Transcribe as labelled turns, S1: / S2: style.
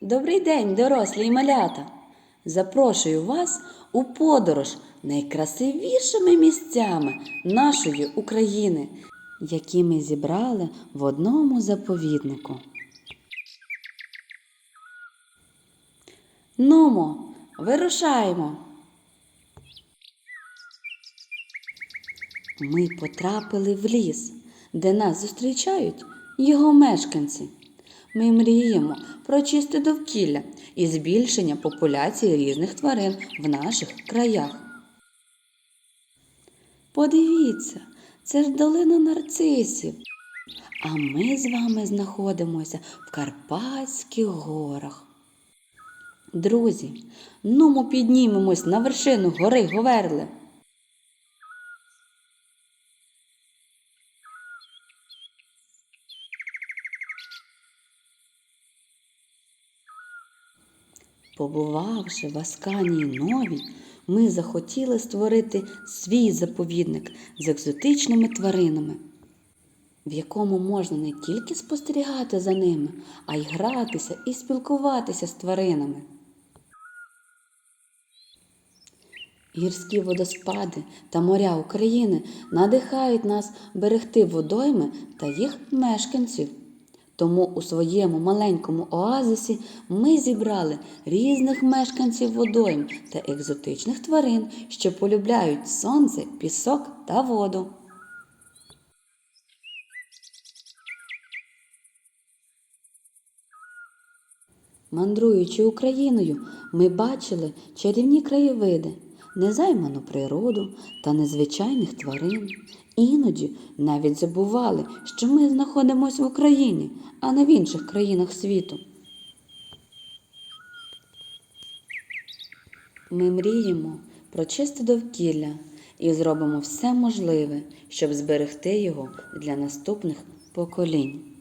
S1: Добрий день, дорослі і малята! Запрошую вас у подорож найкрасивішими місцями нашої України, які ми зібрали в одному заповіднику. Нумо, вирушаємо. Ми потрапили в ліс, де нас зустрічають його мешканці. Ми мріємо про чисте довкілля і збільшення популяції різних тварин в наших краях. Подивіться, це ж долина нарцисів. А ми з вами знаходимося в Карпатських горах. Друзі, ну ми піднімемось на вершину гори Говерли. Побувавши в Асканії Новій, ми захотіли створити свій заповідник з екзотичними тваринами, в якому можна не тільки спостерігати за ними, а й гратися і спілкуватися з тваринами. Гірські водоспади та моря України надихають нас берегти водойми та їх мешканців. Тому у своєму маленькому оазисі ми зібрали різних мешканців водойм та екзотичних тварин, що полюбляють сонце, пісок та воду. Мандруючи Україною, ми бачили чарівні краєвиди, незайману природу та незвичайних тварин. Іноді навіть забували, що ми знаходимося в Україні, а не в інших країнах світу. Ми мріємо про чисте довкілля і зробимо все можливе, щоб зберегти його для наступних поколінь.